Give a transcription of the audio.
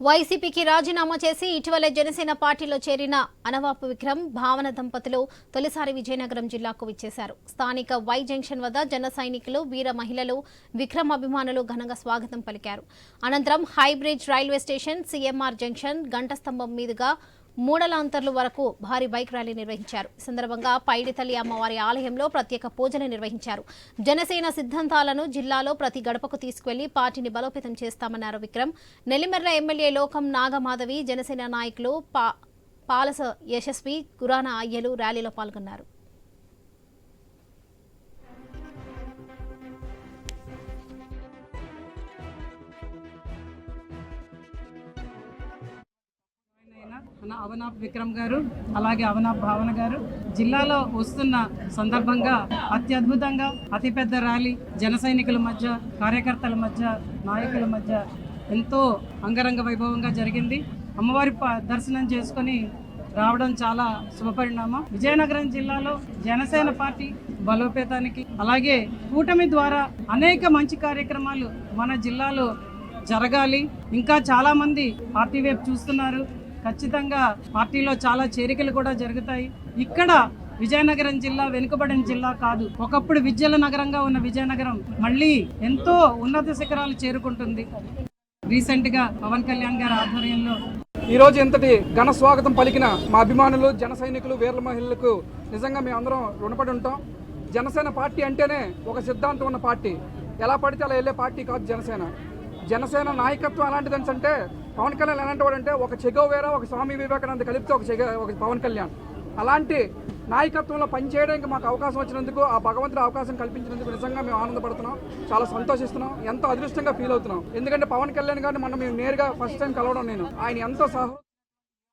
వైసీపీకి రాజీనామా చేసి ఇటీవలే జనసేన పార్టీలో చేరిన అనవాపు విక్రమ్ భావన దంపతులు తొలిసారి విజయనగరం జిల్లాకు విచ్చేశారు. స్థానిక వై జంక్షన్ వద్ద జన సైనికులు వీర మహిళలు విక్రమ్ అభిమానులు ఘనంగా స్వాగతం పలికారు. అనంతరం high bridge railway station CMR junction గంటస్తంభం మీదుగా మూడలాంతర్లు వరకు భారీ బైక్ ర్యాలీ నిర్వహించారు. ఈ సందర్భంగా పైడితల్లి అమ్మవారి ఆలయంలో ప్రత్యేక పూజలు నిర్వహించారు. జనసేన సిద్ధాంతాలను జిల్లాలో ప్రతి గడపకు తీసుకువెళ్ళి పార్టీని బలోపేతం చేస్తామన్నారు విక్రమ్. నెల్లిమెర్ల ఎమ్మెల్యే లోకం నాగమాధవి జనసేన నాయకులు పా పాలస యశస్వి గురాన అయ్యలు ర్యాలీలో పాల్గొన్నారు. అవనాప్ విక్రమ్ గారు అలాగే అవనాప్ భావన గారు జిల్లాలో వస్తున్న సందర్భంగా అత్యద్భుతంగా అతిపెద్ద ర్యాలీ జన సైనికుల మధ్య కార్యకర్తల మధ్య నాయకుల మధ్య ఎంతో అంగరంగ వైభవంగా జరిగింది. అమ్మవారి ప- దర్శనం చేసుకొని రావడం చాలా శుభపరిణామం. విజయనగరం జిల్లాలో జనసేన పార్టీ బలోపేతానికి అలాగే కూటమి ద్వారా అనేక మంచి కార్యక్రమాలు మన జిల్లాలో జరగాలి. ఇంకా చాలామంది పార్టీ వైపు చూస్తున్నారు. ఖచ్చితంగా పార్టీలో చాలా చేరికలు కూడా జరుగుతాయి. ఇక్కడ విజయనగరం జిల్లా వెనుకబడిన జిల్లా కాదు. ఒకప్పుడు విద్యల నగరంగా ఉన్న విజయనగరం మళ్ళీ ఎంతో ఉన్నత శిఖరాలు చేరుకుంటుంది. రీసెంట్గా పవన్ కళ్యాణ్ గారి ఆధ్వర్యంలో ఈ రోజు ఇంతటి ఘన స్వాగతం పలికిన మా అభిమానులు జన సైనికులు వీరల మహిళలకు నిజంగా మేము అందరం రుణపడి ఉంటాం. జనసేన పార్టీ అంటేనే ఒక సిద్ధాంతం ఉన్న పార్టీ. ఎలా పడితే అలా వెళ్ళే పార్టీ కాదు జనసేన. జనసేన నాయకత్వం ఎలాంటిది అంటే పవన్ కళ్యాణ్ ఎలాంటి వాడు అంటే ఒక చెగోవేరా ఒక స్వామి వివేకానంద కలిపితే ఒక చెగ ఒక పవన్ కళ్యాణ్. అలాంటి నాయకత్వంలో పనిచేయడానికి మాకు అవకాశం వచ్చినందుకు ఆ భగవంతుడు అవకాశం కల్పించినందుకు నిజంగా మేము ఆనందపడుతున్నాం. చాలా సంతోషిస్తున్నాం. ఎంతో అదృష్టంగా ఫీల్ అవుతున్నాం. ఎందుకంటే పవన్ కళ్యాణ్ గారిని మనం మేము నేరుగా ఫస్ట్ టైం కలవడం నేను. ఆయన ఎంతో సహ